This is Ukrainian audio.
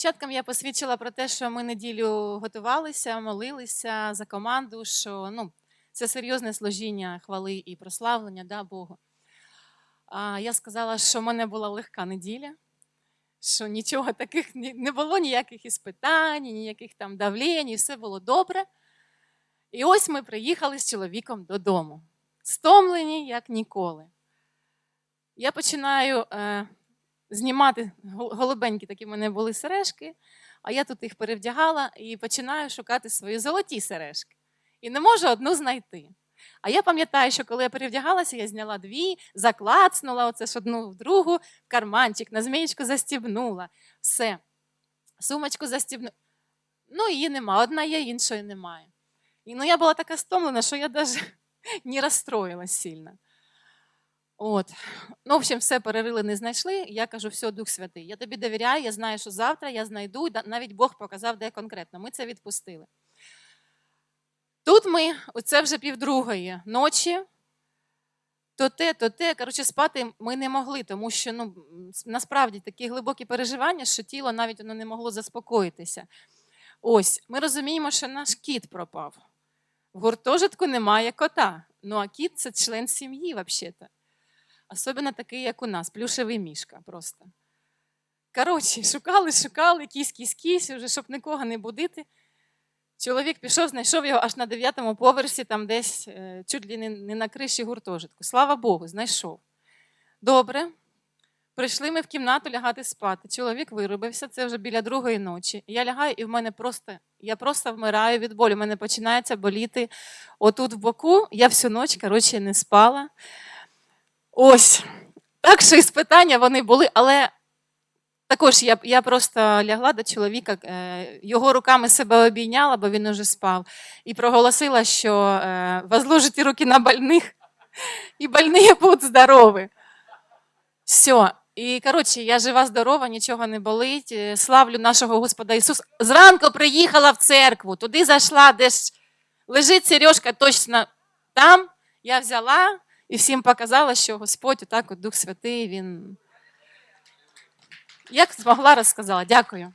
Дівчаткам я посвідчила про те, що ми неділю готувалися, молилися за команду, що ну, це серйозне служіння хвали і прославлення да, Богу. А я сказала, що в мене була легка неділя, що нічого таких не було, ніяких іспитань, ніяких там давлень, і все було добре. І ось ми приїхали з чоловіком додому, стомлені, як ніколи. Я починаю е, знімати голубенькі такі в мене були сережки, а я тут їх перевдягала і починаю шукати свої золоті сережки. І не можу одну знайти. А я пам'ятаю, що коли я перевдягалася, я зняла дві, заклацнула оце ж одну в другу, в карманчик, на змієчку застібнула. Все. Сумочку застібнула. Ну, її нема. Одна є, іншої немає. І ну, я була така стомлена, що я навіть не розстроїлась сильно. От. Ну, в общем, все перерили, не знайшли. Я кажу, все, Дух Святий. Я тобі довіряю, я знаю, що завтра я знайду, навіть Бог показав, де конкретно. Ми це відпустили. Тут ми, оце вже півдругої ночі, то те, то те. Коротше, спати ми не могли, тому що ну, насправді такі глибокі переживання, що тіло навіть воно не могло заспокоїтися. Ось, ми розуміємо, що наш кіт пропав. В гуртожитку немає кота. Ну а кіт це член сім'ї, взагалі-то. Особливо такий, як у нас, плюшевий мішка просто. Коротше, шукали, шукали, кісь, кісь, кісь, вже щоб нікого не будити. Чоловік пішов, знайшов його аж на дев'ятому поверсі, там десь е, чуть ли не на криші гуртожитку. Слава Богу, знайшов. Добре. Прийшли ми в кімнату лягати спати. Чоловік виробився, це вже біля другої ночі. Я лягаю, і в мене просто, я просто вмираю від болю. У мене починається боліти отут в боку. Я всю ніч, коротше, не спала. Ось. Так що іспитання вони були, але також я, я просто лягла до чоловіка, е, його руками себе обійняла, бо він уже спав, і проголосила, що е, возложите руки на больних, і больні будуть здорові. Все. І коротше, я жива, здорова, нічого не болить. е, Славлю нашого Господа Ісуса. Зранку приїхала в церкву, туди зайшла, де ж лежить Сережка точно там. Я взяла і всім показала, що Господь, отак, от Дух Святий, він як змогла розказала. Дякую.